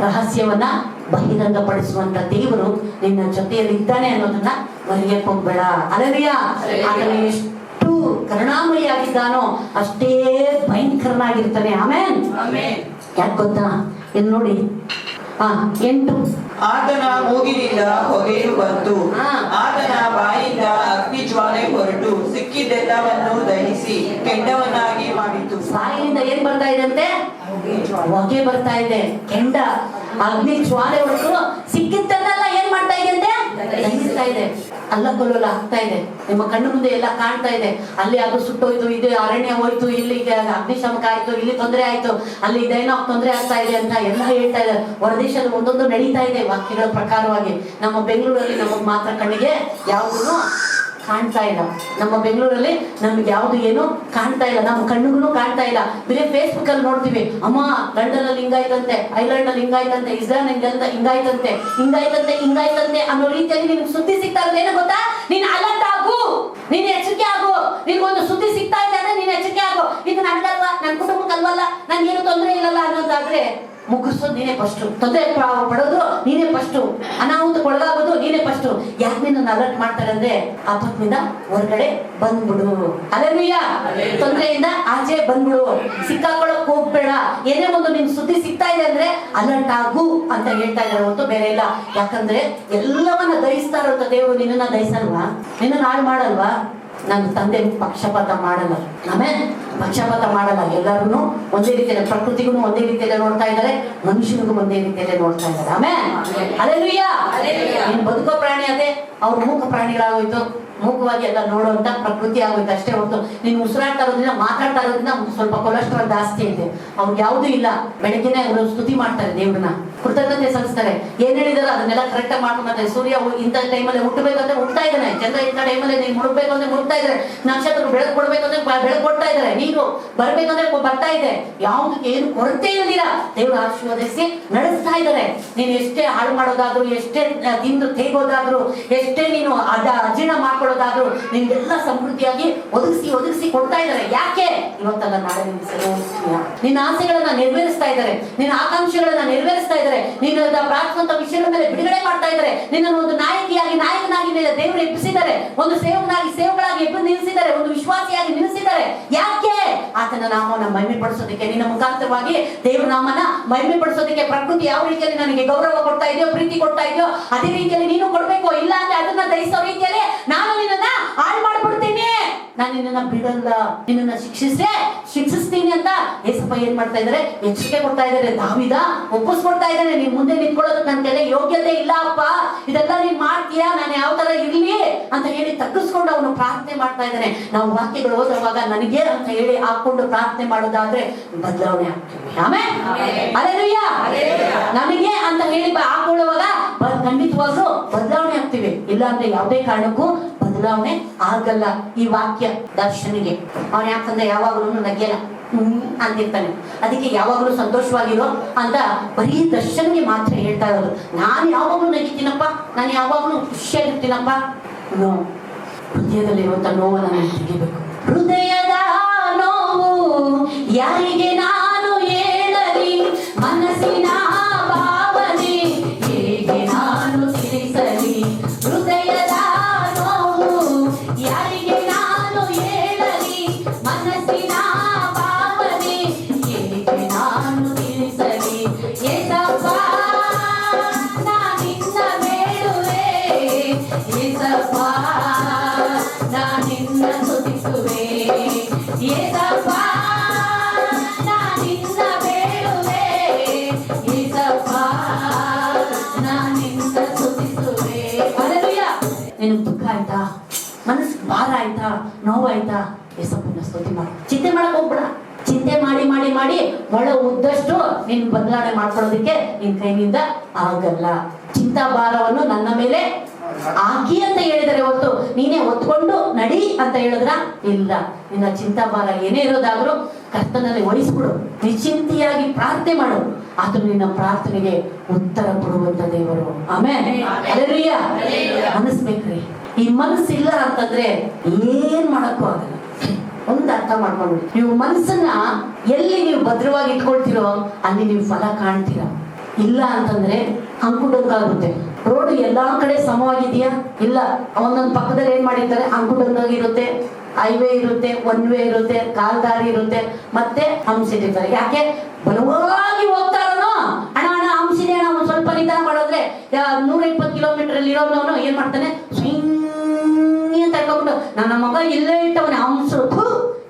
ರಹಸ್ಯವನ್ನ ಬಹಿರಂಗಪಡಿಸುವಂತ ದೇವರು ನಿನ್ನ ಜೊತೆಯಲ್ಲಿ ಇದ್ದಾನೆ ಅನ್ನೋದನ್ನ ಮರೆಯಕ್ಕೆ ಹೋಗ್ಬೇಡ. ಅಲರಿಯ ಆತನು ಎಷ್ಟು ಕರುಣಾಮಯಿಯಾಗಿದ್ದಾನೋ ಅಷ್ಟೇ ಭಯಂಕರನಾಗಿರ್ತಾನೆ. ಆಮೇನ್ ಆಮೆನ್. ಯಾಕೆ ಗೊತ್ತಾ? ಇಲ್ಲಿ ನೋಡಿ. ಹಾ ಎಂಟು. ಆತನ ಮೂಗಿನಿಂದ ಹೊಗೆಯು ಬಂತು. ಹಾ. ಆತನ ಬಾಯಿಂದ ಅಗ್ನಿ ಜ್ವಾಲೆ ಹೊರಟು. ಸಿಕ್ಕಿದ್ದೆಲ್ಲವನ್ನು ದಹಿಸಿ ಕೆಂಡವನ್ನಾಗಿ ಮಾಡಿತು. ಬಾಯಿಯಿಂದ ಏನ್ ಬರ್ತಾ ಇದೆ ಅಂತೆ? ಹೊಗೆ ಬರ್ತಾ ಇದೆ. ಕೆಂಡ, ಅಗ್ನಿ ಜ್ವಾಲೆ ಹೊಡೆದು ಸಿಕ್ಕಿದ್ದನ್ನೆಲ್ಲ ಏನ್ ಮಾಡ್ತಾ ಇದೆ ಅಂತೆ? ದಹಿಸ್ತಾ ಇದೆ. ಅಲ್ಲಕಲ್ಲೋಲ ಆಗ್ತಾ ಇದೆ. ನಿಮ್ಮ ಕಣ್ಣು ಮುಂದೆ ಎಲ್ಲ ಕಾಣ್ತಾ ಇದೆ. ಅಲ್ಲಿ ಅದು ಸುಟ್ಟೋಯ್ತು, ಇದು ಅರಣ್ಯ ಹೋಯ್ತು, ಇಲ್ಲಿ ಅಗ್ನಿಶಾಮಕ ಆಯ್ತು, ಇಲ್ಲಿ ತೊಂದರೆ ಆಯ್ತು, ಅಲ್ಲಿ ಇದೇನೋ ತೊಂದರೆ ಆಗ್ತಾ ಇದೆ ಅಂತ ಎಲ್ಲ ಹೇಳ್ತಾ ಇದೆ. ಹೊರದೇಶದಲ್ಲಿ ಒಂದೊಂದು ನಡೀತಾ ಇದೆ ವಾಕ್ಯಗಳ ಪ್ರಕಾರವಾಗಿ. ನಮ್ಮ ಬೆಂಗಳೂರಲ್ಲಿ ನಮಗ್ ಮಾತ್ರ ಕಣ್ಣಿಗೆ ಯಾವುದೂ ಕಾಣ್ತಾ ಇಲ್ಲ. ನಮ್ಮ ಬೆಂಗಳೂರಲ್ಲಿ ನಮ್ಗೆ ಯಾವ್ದು ಏನು ಕಾಣ್ತಾ ಇಲ್ಲ. ನಮ್ಮ ಕಣ್ಣುಗಳು ಕಾಣ್ತಾ ಇಲ್ಲ. ಬರೀ ಫೇಸ್ಬುಕ್ ಅಲ್ಲಿ ನೋಡ್ತೀವಿ. ಅಮ್ಮ ಲಂಡನ್ ಅಲ್ಲಿ ಹಿಂಗಾಯ್ತಂತೆ ಐಲ್ಯಾಂಡ್ ಅಲ್ಲಿ ಹಿಂಗಾಯ್ತಂತೆ ಅಂತ ಹಿಂಗಾಯ್ತಂತೆ ಹಿಂಗಾಯ್ತಂತೆ ಹಿಂಗಾಯ್ತಂತೆ ಅನ್ನೋ ರೀತಿಯಲ್ಲಿ ನಿನ್ಗೆ ಸುದ್ದಿ ಸಿಗ್ತಾ ಇರೋದು ಏನೋ ಗೊತ್ತಾ? ನೀನ್ ಅಲರ್ಟ್ ಆಗು. ನೀನ್ ಎಚ್ಚರಿಕೆ ಆಗು. ನಿನ್ಗೊಂದು ಸುದ್ದಿ ಸಿಗ್ತಾ ಇದೆ ಅಂದ್ರೆ ನೀನ್ ಎಚ್ಚರಿಕೆ ಆಗು. ಇದು ನನ್ಗಲ್ವಾ? ನನ್ನ ಕುಟುಂಬಕ್ಕೆ ಅಲ್ವಲ್ಲ ನನ್ಗೇನು ತೊಂದರೆ ಇಲ್ಲಲ್ಲ ಅನ್ನೋದಾದ್ರೆ ಮುಗಿಸೋದು ನೀನೇ ಫಸ್ಟು ತೊಂದರೆ ಪಡೋದು, ನೀನೇ ಫಸ್ಟು ಅನಾಹುತ ಕೊಳಗಾಗೋದು ನೀನೇ ಫಸ್ಟು ಯಾಕೆ ನಿನ್ನ ಅಲರ್ಟ್ ಮಾಡ್ತಾರೆ ಅಂದ್ರೆ ಆಪತ್ನಿಂದ ಹೊರಗಡೆ ಬಂದ್ಬಿಡು. ಅಲರ್ಮಿಯ ತೊಂದರೆಯಿಂದ ಆಚೆ ಬಂದ್ಬಿಡು. ಸಿಕ್ಕಾಕೊಳ್ಳೋಕ್ ಹೋಗ್ಬೇಡ. ಏನೇ ಒಂದು ನಿನ್ ಸುದ್ದಿ ಸಿಗ್ತಾ ಇದೆ ಅಂದ್ರೆ ಅಲರ್ಟ್ ಆಗು ಅಂತ ಹೇಳ್ತಾ ಹೊತ್ತು ಬೇರೆ ಇಲ್ಲ. ಯಾಕಂದ್ರೆ ಎಲ್ಲವನ್ನ ದಹಿಸ್ತಾ ದೇವರು ನಿನ್ನನ್ನ ದಹಿಸಲ್ವಾ? ನಿನ್ನ ಹಾಳು ಮಾಡಲ್ವಾ? ನನ್ನ ತಂದೆ ಪಕ್ಷಪಾತ ಮಾಡಲ್ಲ. ಆಮೇಲೆ ಪಕ್ಷಪಾತ ಮಾಡಲ್ಲ. ಎಲ್ಲರೂ ಒಂದೇ ರೀತಿಯಲ್ಲಿ ಪ್ರಕೃತಿಗೂ ಒಂದೇ ರೀತಿಯಲ್ಲಿ ನೋಡ್ತಾ ಇದ್ದಾರೆ. ಮನುಷ್ಯನಿಗೂ ಒಂದೇ ರೀತಿಯಲ್ಲಿ ನೋಡ್ತಾ ಇದ್ದಾರೆ. ಆಮೇಲೆ ಅಲ್ಲೆಲ್ಲೂಯ್ಯ ನೀನ್ ಬದುಕೋ ಪ್ರಾಣಿ ಅದೇ. ಅವ್ರ ಮೂಕ ಪ್ರಾಣಿಗಳಾಗೋಯ್ತು. ಮೂಕವಾಗಿ ಎಲ್ಲ ನೋಡುವಂತ ಪ್ರಕೃತಿ ಆಗೋಯ್ತು ಅಷ್ಟೇ ಹೊರತು. ನೀನು ಉಸಿರಾಡ್ತಾ ಇರೋದ್ರಿಂದ ಮಾತಾಡ್ತಾ ಇರೋದ್ರಿಂದ ಸ್ವಲ್ಪ ಕೊಲೆಸ್ಟ್ರಾಲ್ ಜಾಸ್ತಿ ಇದೆ ಅವ್ರಿಗೆ ಯಾವುದೂ ಇಲ್ಲ. ಬೆಳಗ್ಗೆನೆ ಅವರು ಸ್ತುತಿ ಮಾಡ್ತಾರೆ ದೇವ್ರನ್ನ. ಕೃತಜ್ಞತೆ ಸಲ್ಲಿಸ್ತಾರೆ. ಏನ್ ಹೇಳಿದಾರೆ ಅದನ್ನೆಲ್ಲ ಕರೆಕ್ಟ್ ಆಗಿ ಮಾಡ್ಕೊಂಡು ಬರ್ತಾರೆ ಸೂರ್ಯ ಇಂತ ಇಂಥ ಟೈಮಲ್ಲಿ ಹುಟ್ಟಬೇಕಂದ್ರೆ ಹುಟ್ಟಾ ಇದ್ದಾನೆ. ಚಂದ್ರ ಇಂಥ ಟೈಮಲ್ಲಿ ನೀನು ಮುಳುಗಬೇಕು ಅಂದ್ರೆ ಮುಡುಕ್ತಾ ಇದ್ದಾರೆ ನಕ್ಷತ್ರ ಬೆಳಕು ಕೊಡ್ಬೇಕಂದ್ರೆ ಬೆಳಕು ಕೊಡ್ತಾ ಇದ್ದಾರೆ. ನೀನು ಬರ್ಬೇಕಂದ್ರೆ ಬರ್ತಾ ಇದೆ. ಯಾವುದಕ್ಕೆ ಏನು ಕೊರತೆ ಇರಲಿಲ್ಲ. ದೇವರು ಆಶೀರ್ವದಿಸಿ ನಡೆಸ್ತಾ ಇದ್ದಾರೆ. ನೀನು ಎಷ್ಟೇ ಹಾಳು ಮಾಡೋದಾದ್ರು, ಎಷ್ಟೇ ತಿಂದು ತೇಗೋದಾದ್ರು, ಎಷ್ಟೇ ನೀನು ಅದ ಅಜೀರ್ಣ ಮಾಡ್ಕೊಳ್ಳೋದಾದ್ರು ನಿನ್ಗೆಲ್ಲ ಸಮೃದ್ಧಿಯಾಗಿ ಒದಗಿಸಿ ಒದಗಿಸಿ ಕೊಡ್ತಾ ಇದ್ದಾರೆ. ಯಾಕೆ? ಇವತ್ತಲ್ಲ ನಾಳೆ ನಿನ್ನ ಆಸೆಗಳನ್ನ ನೆರವೇರಿಸ್ತಾ ಇದ್ದಾರೆ. ನಿನ್ನ ಆಕಾಂಕ್ಷೆಗಳನ್ನ ನೆರವೇರಿಸ್ತಾ ಇದ್ದಾರೆ. ನಿನ್ನ ಪ್ರಾರ್ಥನಾ ವಿಷಯಗಳ ಮೇಲೆ ಬಿಡುಗಡೆ ಮಾಡ್ತಾ ಇದ್ದಾರೆ. ನಿನ್ನನ್ನು ಒಂದು ನಾಯಕಿಯಾಗಿ, ನಾಯಕನಾಗಿ ನಿನ್ನ ದೇವರು ಎಬ್ಬಿಸಿದ್ದಾರೆ. ಒಂದು ಸೇವಕನಾಗಿ ಸೇವಗಳಾಗಿ ಎಬ್ಬಿ ನಿಲ್ಲಿಸಿದ್ದಾರೆ. ಒಂದು ವಿಶ್ವಾಸಿಯಾಗಿ ನಿಲ್ಲಿಸಿದ್ದಾರೆ. ಯಾಕೆ? ಆತನ ನಾಮವನ್ನ ಮಹಿಮೆ ಪಡಿಸೋದಕ್ಕೆ ನಿನ್ನ ಮುಖಾಂತರವಾಗಿ ದೇವರ ನಾಮನ ಮಹಿಮೆ ಪಡಿಸೋದಕ್ಕೆ ಪ್ರಕೃತಿ ಯಾವ ರೀತಿಯಲ್ಲಿ ನನಗೆ ಗೌರವ ಕೊಡ್ತಾ ಇದೆಯೋ, ಪ್ರೀತಿ ಕೊಡ್ತಾ ಇದೆಯೋ, ಅದೇ ರೀತಿಯಲ್ಲಿ ನೀನು ಕೊಡ್ಬೇಕು. ಇಲ್ಲ ಅಂದ್ರೆ ಅದನ್ನ ದಯಿಸೋ ರೀತಿಯಲ್ಲಿ ನಾನು ನಿನ್ನನ್ನ ಹಾಳು ಮಾಡ್ಬಿಡ್ತೀನಿ. ನಾನು ನಿನ್ನನ್ನ ಬಿಡಲ್ಲ. ನಿನ್ನನ್ನ ಶಿಕ್ಷಿಸೇ ಶಿಕ್ಷಿಸ್ತೀನಿ ಅಂತ ಏಸಪ್ಪ ಏನ್ ಮಾಡ್ತಾ ಇದಾರೆ? ಎಚ್ಚರಿಕೆ ಕೊಡ್ತಾ ಇದಾರೆ. ದಾವಿದ ಒಪ್ಪಿಸ್ಕೊಡ್ತಾ ಇದ್ದಾರೆ ನೀನ್ ಮುಂದೆ ನಿಂತ್ಕೊಳ್ಳೋದಕ್ಕೆ ನನ್ನ ಕೈಲಿ ಯೋಗ್ಯತೆ ಇಲ್ಲ ಅಪ್ಪ. ಇದೆಲ್ಲ ನೀನ್ ಮಾಡ್ತೀಯಾ? ನಾನು ಯಾವ ತರ ಇರ್ಲಿ? ಅಂತ ಹೇಳಿ ತಗ್ಗಿಸ್ಕೊಂಡು ಅವನು ಪ್ರಾರ್ಥನೆ ಮಾಡ್ತಾ ಇದ್ದಾನೆ ನಾವು ವಾಕ್ಯಗಳು ಓದುವಾಗ ನನಗೆ ಅಂತ ಹೇಳಿ ಹಾಕೊಂಡು ಪ್ರಾರ್ಥನೆ ಮಾಡೋದಾದ್ರೆ ಬದಲಾವಣೆ ಆಗ್ತೀವಿ ನನಗೆ ಅಂತ ಹೇಳಿ ಹಾಕೊಳ್ಳುವಾಗ ಖಂಡಿತವಾಗ್ಲೂ ಬದಲಾವಣೆ ಆಗ್ತೀವಿ. ಇಲ್ಲ ಅಂದ್ರೆ ಯಾವುದೇ ಕಾರಣಕ್ಕೂ ಬದಲಾವಣೆ ಆಗಲ್ಲ ಈ ವಾಕ್ಯ ದರ್ಶನಿಗೆ. ಅವನು ಯಾಕಂದ್ರೆ ಯಾವಾಗಲೂ ಹ್ಮ್ ಅಂತಿರ್ತಾನೆ. ಅದಕ್ಕೆ ಯಾವಾಗಲೂ ಸಂತೋಷವಾಗಿರೋ ಅಂತ ಬರೀ ದರ್ಶನ್ಗೆ ಮಾತ್ರ ಹೇಳ್ತಾ ಇರೋದು. ನಾನು ಯಾವಾಗಲೂ ನಗಿತೀನಪ್ಪ? ನಾನು ಯಾವಾಗಲೂ ಖುಷಿಯಾಗಿರ್ತೀನಪ್ಪ? ನೋ. ಹೃದಯದಲ್ಲಿರುವಂತ ನೋವನ್ನು ನಾನು ತೆಗಿಬೇಕು. ಹೃದಯದ ನೋವು ಯಾರಿಗೆ ನಿನಗೆ ದುಃಖ ಆಯ್ತಾ? ಮನಸ್ಸು ಭಾರ ಆಯ್ತಾ? ನೋವಾಯ್ತಾ? ಏಸಪ್ಪನ ಸ್ತುತಿ ಮಾಡು. ಚಿಂತೆ ಮಾಡಕ್ ಹೋಗ್ಬೇಡ. ಚಿಂತೆ ಮಾಡಿ ಮಾಡಿ ಮಾಡಿ ಒಳ ಉದ್ದಷ್ಟು ನಿನ್ ಬದಲಾವಣೆ ಮಾಡ್ಕೊಳ್ಳೋದಕ್ಕೆ ನಿನ್ ಕೈನಿಂದ ಆಗಲ್ಲ. ಚಿಂತಾ ಭಾರವನ್ನು ನನ್ನ ಮೇಲೆ ಹಾಕಿ ಅಂತ ಹೇಳಿದರೆ ಹೊತ್ತು ನೀನೇ ಒತ್ಕೊಂಡು ನಡಿ ಅಂತ ಹೇಳಿದ್ರ ಇಲ್ಲ. ನಿನ್ನ ಚಿಂತಾಭಾರ ಏನೇ ಇರೋದಾದ್ರೂ ಕರ್ತನಲ್ಲಿ ವಹಿಸ್ಬಿಡು ನಿಶ್ಚಿಂತಿಯಾಗಿ ಪ್ರಾರ್ಥನೆ ಮಾಡು. ಅದು ನಿನ್ನ ಪ್ರಾರ್ಥನೆಗೆ ಉತ್ತರ ಕೊಡುವಂತ ದೇವರು. ಆಮೇಲೆ ಅನಿಸ್ಬೇಕ್ರಿ ಈ ಮನಸ್ಸಿಲ್ಲ ಅಂತಂದ್ರೆ ಏನ್ ಮಾಡಕ್ಕೂ ಆಗಲ್ಲ. ಒಂದು ಅರ್ಥ ಮಾಡ್ಕೊಂಡು. ನೀವು ಮನಸ್ಸನ್ನ ಎಲ್ಲಿ ನೀವು ಭದ್ರವಾಗಿ ಇಟ್ಕೊಳ್ತಿರೋ ಅಲ್ಲಿ ನೀವು ಫಲ ಕಾಣ್ತೀರ. ಇಲ್ಲ ಅಂತಂದ್ರೆ ಅಂಕುಡೊಂಕಾಗುತ್ತೆ ರೋಡ್ ಎಲ್ಲಾ ಕಡೆ ಸಮವಾಗಿದೆಯಾ? ಇಲ್ಲ. ಒಂದೊಂದು ಪಕ್ಕದಲ್ಲಿ ಏನ್ ಮಾಡಿರ್ತಾರೆ? ಇರುತ್ತೆ, ಹೈವೇ ಇರುತ್ತೆ, ಒನ್ ವೇ ಇರುತ್ತೆ ಕಾಲ್ ದಾರಿ ಇರುತ್ತೆ, ಮತ್ತೆ ಹಂಸಿಟ್ಟಿರ್ತಾರೆ ಯಾಕೆ? ಬಲವಾಗಿ ಹೋಗ್ತಾರನೋ ಹಣ ಹಣ ಅಣ್ಣ ಒಂದ್ ಸ್ವಲ್ಪ ನಿಧಾನ ಮಾಡಿದ್ರೆ ನೂರ ಇಪ್ಪತ್ತು ಕಿಲೋಮೀಟರ್ ಅಲ್ಲಿ ಇರೋನು ಏನ್ ಮಾಡ್ತಾನೆ? ಸ್ವಿಂಗ್ ಹೇಳ್ಕೊಂಡು ನನ್ನ ಮಗ ಇಲ್ಲೇ ಇಟ್ಟವನೇ ಹಂಸರು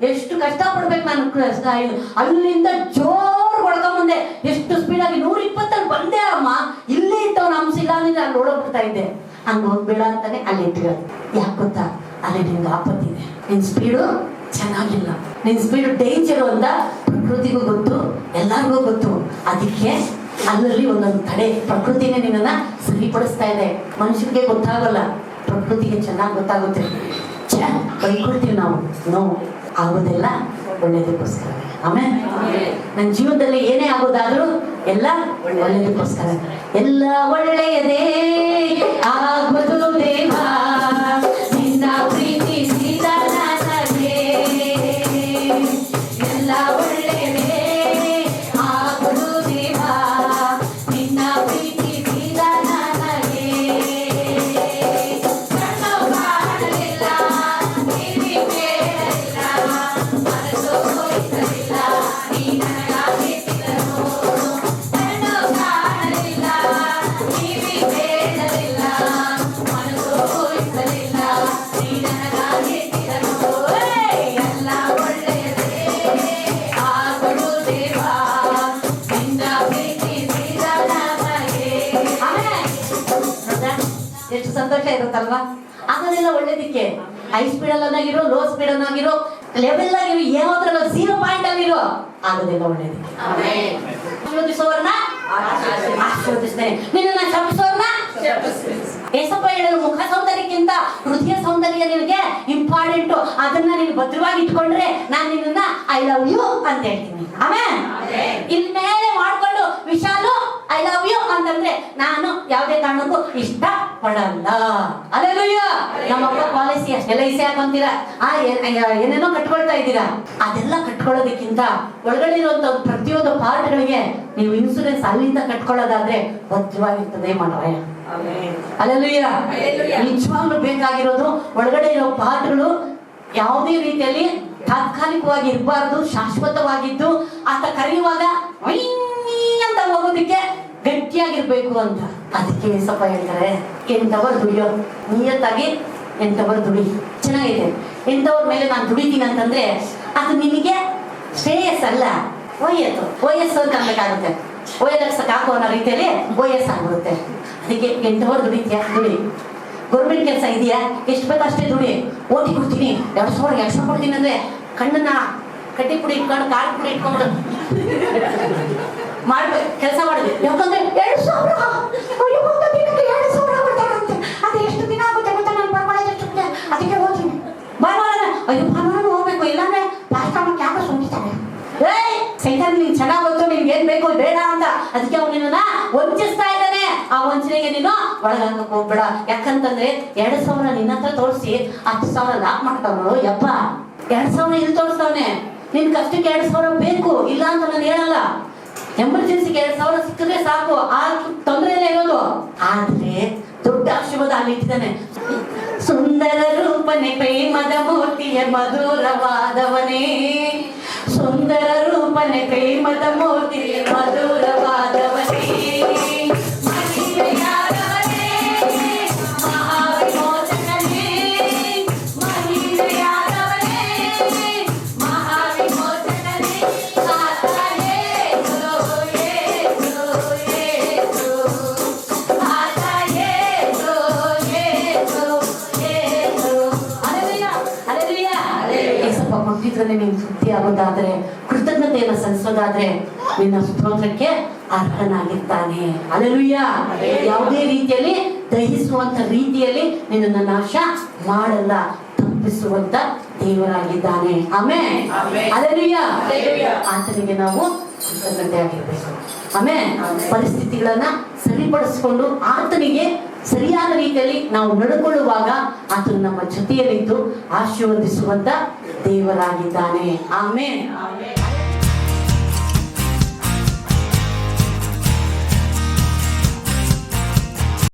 ಎಷ್ಟು ಕಷ್ಟ ಪಡ್ಬೇಕು ನಾನು. ಕಷ್ಟ ಇದು. ಜೋರ್ ಮುಂದೆ. ಎಷ್ಟು ಸ್ಪೀಡ್ ಆಗಿ ನೂರ ಇಪ್ಪತ್ತಲ್ಲಿ ಬಂದೆ ಅಮ್ಮ. ಇಲ್ಲೇ ಇಟ್ಟವನ ನಮ್ಮ ಇಲ್ಲ ಅಂದ್ರೆ ಅಲ್ಲಿ ಓಡೋಗ್ಬಿಡ್ತಾ ಇದ್ದೆ. ಹಂಗ ಹೋಗ್ಬೇಡ ಅಂತಾನೆ ಅಲ್ಲಿ ಇಟ್ಟಿರೋದು. ಯಾಕೆ ಗೊತ್ತಾ? ಅಲ್ಲಿ ನಿನ್ಗೆ ಆಪತ್ತಿದೆ ಇದೆ. ನಿನ್ ಸ್ಪೀಡು ಚೆನ್ನಾಗಿಲ್ಲ. ನಿನ್ ಸ್ಪೀಡ್ ಡೇಂಜರು ಅಂತ ಪ್ರಕೃತಿಗೂ ಗೊತ್ತು, ಎಲ್ಲರಿಗೂ ಗೊತ್ತು. ಅದಕ್ಕೆ ಅಲ್ಲಲ್ಲಿ ಒಂದೊಂದು ತಡೆ ಪ್ರಕೃತಿನೇ ನಿನ್ನನ್ನ ಸರಿಪಡಿಸ್ತಾ ಇದೆ. ಮನುಷ್ಯರಿಗೆ ಗೊತ್ತಾಗಲ್ಲ. ಪ್ರಕೃತಿಗೆ ಚೆನ್ನಾಗಿ ಗೊತ್ತಾಗುತ್ತೆ. ಬೈಕೊಳ್ತೀವಿ ನಾವು. ನೋವು ಆಗೋದೆಲ್ಲ ಒಳ್ಳೇದಕ್ಕೋಸ್ಕರ ಆಮೇಲೆ? ನನ್ನ ಜೀವನದಲ್ಲಿ ಏನೇ ಆಗೋದಾದ್ರೂ ಎಲ್ಲ ಒಳ್ಳೆಯದಕ್ಕೋಸ್ಕರ. ಎಲ್ಲ ಒಳ್ಳೆಯದೇ. ಆಗುವುದು ದೇವ. ಇರುತ್ತಲ್ವಾ? ಅದನ್ನೆಲ್ಲ ಒಳ್ಳೇದಕ್ಕೆ. ಹೈ ಸ್ಪೀಡ್ ಅನ್ನಾಗಿರೋ ಲೋ ಸ್ಪೀಡ್ ಅನ್ನಾಗಿರೋ ಲೆವೆಲ್ ಆಗಿರೋ ಏನಾದ್ರೂ ಜೀರೋ ಪಾಯಿಂಟ್ ಅಲ್ಲಿರೋ ಅದನ್ನೆಲ್ಲ ಒಳ್ಳೇದಕ್ಕೆ. ಆಶೀರ್ವದಿಸೋರ್ನ ಆಶೀರ್ವದಿಸ್ತೇನೆ. ನಿನ್ನ ಶಪಿಸೋರ್ನ ಏಸಪ್ಪ ಹೇಳಿದ್ರು ಮುಖ ಸೌಂದರ್ಯಕ್ಕಿಂತ ಹೃದಯ ಸೌಂದರ್ಯ ನಿನಗೆ ಇಂಪಾರ್ಟೆಂಟ್ ಅದನ್ನ ನೀನು ಭದ್ರವಾಗಿ ಇಟ್ಕೊಂಡ್ರೆ ನಾನು ನಿನ್ನ ಐ ಲವ್ ಯು ಅಂತ ಹೇಳ್ತೀನಿ. ಆಮೇಲೆ ಇಲ್ಲಿ ಮೇಲೆ ಮಾಡ್ಕೊಂಡು ವಿಶಾಲು ಐ ಲವ್ ಯು ಅಂತಂದ್ರೆ ನಾನು ಯಾವುದೇ ಕಾರಣಕ್ಕೂ ಇಷ್ಟ ಪಡಲ್ಲ ನಮ್ಮ ನಮ್ಮಪ್ಪ ಪಾಲಿಸಿ ಅಷ್ಟೆಲ್ಲ ಇಸೆ ಹಾಕೊಂತೀರಾ? ಆ ಏನೇನೋ ಕಟ್ಕೊಳ್ತಾ ಇದ್ದೀರಾ? ಅದೆಲ್ಲ ಕಟ್ಕೊಳ್ಳೋದಕ್ಕಿಂತ ಒಳಗಡೆ ಇರುವಂತ ಪ್ರತಿಯೊಂದು ಪಾರ್ಟ್ಗಳಿಗೆ ನೀವು ಇನ್ಸೂರೆನ್ಸ್ ಅಲ್ಲಿಂದ ಕಟ್ಕೊಳ್ಳೋದಾದ್ರೆ ಭದ್ರವಾಗಿರ್ತದೆ ಮನೋಯ ಅಲ್ಲೂಯ್ಯ ನಿಜವಾಗ್ಲೂ ಬೇಕಾಗಿರೋದು ಒಳಗಡೆ ಇರೋ ಪಾರ್ಟ್ಗಳು ಯಾವುದೇ ರೀತಿಯಲ್ಲಿ ತಾತ್ಕಾಲಿಕವಾಗಿ ಇರಬಾರ್ದು ಶಾಶ್ವತವಾಗಿದ್ದು ಆತ ಕರೆಯುವಾಗ ಅಂತ ಹೋಗೋದಕ್ಕೆ ಗಟ್ಟಿಯಾಗಿರ್ಬೇಕು ಅಂತ. ಅದಕ್ಕೆ ಸ್ವಲ್ಪ ಹೇಳ್ತಾರೆ ಎಂಟವರ್ ದುಡಿಯೋ, ನಿಯತ್ತಾಗಿ ಎಂಟವರ್ ದುಡಿ. ಚೆನ್ನಾಗಿದೆ. ಎಂಟವರ್ ಮೇಲೆ ನಾನು ದುಡಿತೀನಿ ಅಂತಂದ್ರೆ, ಅದು ನಿನಗೆ ಶ್ರೇಯಸ್ಸಲ್ಲ. ವಯಸ್ಸು ವಯಸ್ಸು ಅಂತ ಅನ್ಬೇಕಾಗುತ್ತೆ. ವಯಸ್ಸಕ್ಕೆ ಹಾಕೋ ಅನ್ನೋ ರೀತಿಯಲ್ಲಿ ವಯಸ್ಸಾಗ್ಬಿಡುತ್ತೆ. ಅದಕ್ಕೆ ಎಂಟವರ್ ದುಡಿತೀಯ? ದುಡಿ. ಗೌರ್ಮೆಂಟ್ ಕೆಲಸ ಇದೆಯಾ? ಎಷ್ಟು ಬೇಕು ಅಷ್ಟೇ ದುಡಿ. ಓದಿ ಕೊಡ್ತೀನಿ. ಎರಡು ಸಾವಿರ ಎರಡು ಸಾವಿರ ಕೊಡ್ತೀನಿ ಅಂದ್ರೆ ಕಣ್ಣನ್ನ ಕಟ್ಟಿ ಪುಡಿ ಇಟ್ಕೊಂಡು, ಕಾಲು ಪುಡಿ ಇಟ್ಕೊಂಡು. ಮಾಡ್ಬೇಕು ಕೆಲಸ ಮಾಡಿದ್ವಿ ಯಾಕಂದ್ರೆ ಎರಡು ಸಾವಿರ. ಅಯ್ಯೋ, ಒಂದು ದಿನಕ್ಕೆ ಎರಡು ಸಾವಿರ ಕೊಡ್ತಾರಂತೆ ಅದು ಎಷ್ಟು ದಿನ ಆಗುತ್ತೆ ಗೊತ್ತಾ ನಾನು ಬರ್ಕೊಳ್ಳೋದು ಎಷ್ಟು? ಅದಕ್ಕೆ ಹೋಗ್ತೀನಿ. ಭಾನುವಾರ ಅಯ್ಯೋ ಭಾನುವಾರ ಹೋಗ್ಬೇಕು. ಇಲ್ಲಾಂದ್ರೆ ಅಮ್ಮ ಕ್ಯಾಮ್ರಾ ಸುಂದಿತಾರೆ ಏಯ್, ಸೈತಾನ್, ನೀನು ಚೆನ್ನಾಗಿ ಗೊತ್ತು ನಿನ್ಗೆ ಏನ್ ಬೇಕು ಬೇಡ ಅಂತ. ಅದಕ್ಕೆ ಅವ್ನು ನಿನ್ನ ವಂಚಿಸ್ತಾ ಇದ್ದಾನೆ. ಆ ವಂಚನೆಗೆ ನೀನು ಒಳಗಾಗಕ್ ಹೋಗ್ಬೇಡ. ಯಾಕಂತಂದ್ರೆ ಎರಡ್ ಸಾವಿರ ನಿನ್ನ ಹತ್ರ ತೋರಿಸಿ, ಹತ್ತು ಸಾವಿರ ಲಾಕ್ ಮಾಡ್ತಾವಳು ಯಪ್ಪ. ಎರಡ್ ಸಾವಿರ ಇಲ್ಲಿ ತೋರಿಸ್ತಾವನೆ ನಿನ್ ಕಷ್ಟಕ್ಕೆ ಎರಡ್ ಸಾವಿರ ಬೇಕು. ಇಲ್ಲ ಅಂತ ನಾನು ಹೇಳಲ್ಲ. ಎಮರ್ಜೆನ್ಸಿಗೆ ಎರಡ್ ಸಾವಿರ ಸಾಕು. ಆ ತೊಂದರೆ ಇರೋದು. ಆದ್ರೆ ದೊಡ್ಡ ಆಶೀರ್ವಾದ ಅಲ್ಲಿ ಇಟ್ಟಿದ್ದಾನೆ. ಸುಂದರ ರೂಪನೆ ಪ್ರೇಮದ ಮೂರ್ತಿಯ ಮಧುರವಾದವನೇ. ಸುಂದರ ರೂಪನೆ ಪ್ರೇಮದ ಮೂರ್ತಿಯ ಮಧುರವಾದವನೇ. ಆಗೋದಾದ್ರೆ ಕೃತಜ್ಞತೆಯನ್ನು ಸಲ್ಲಿಸೋದಾದ್ರೆ ನಿನ್ನ ಸ್ತೋತ್ರಕ್ಕೆ ಅರ್ಹನಾಗಿರ್ತಾನೆ ಅಲೆಲುಯ್ಯ ಯಾವುದೇ ರೀತಿಯಲ್ಲಿ ದಹಿಸುವಂತ ರೀತಿಯಲ್ಲಿ ನಿನ್ನನ್ನು ನಾಶ ಮಾಡಲ್ಲ ತಪ್ಪಿಸುವಂತ ದೇವರಾಗಿದ್ದಾನೆ. ಆಮೇ. ಅಲೆಲುಯ್ಯ. ಆತನಿಗೆ ನಾವು ಕೃತಜ್ಞತೆ ಆಗಿರ್ಬೇಕು ಆಮೇಲೆ ಪರಿಸ್ಥಿತಿಗಳನ್ನ ಸರಿಪಡಿಸ್ಕೊಂಡು ಆತನಿಗೆ ಸರಿಯಾದ ರೀತಿಯಲ್ಲಿ ನಾವು ನಡ್ಕೊಳ್ಳುವಾಗ ಆತನು ನಮ್ಮ ಜೊತೆಯಲ್ಲಿದ್ದು ಆಶೀರ್ವದಿಸುವಂತ ದೇವರಾಗಿದ್ದಾನೆ ಆಮೇಲೆ.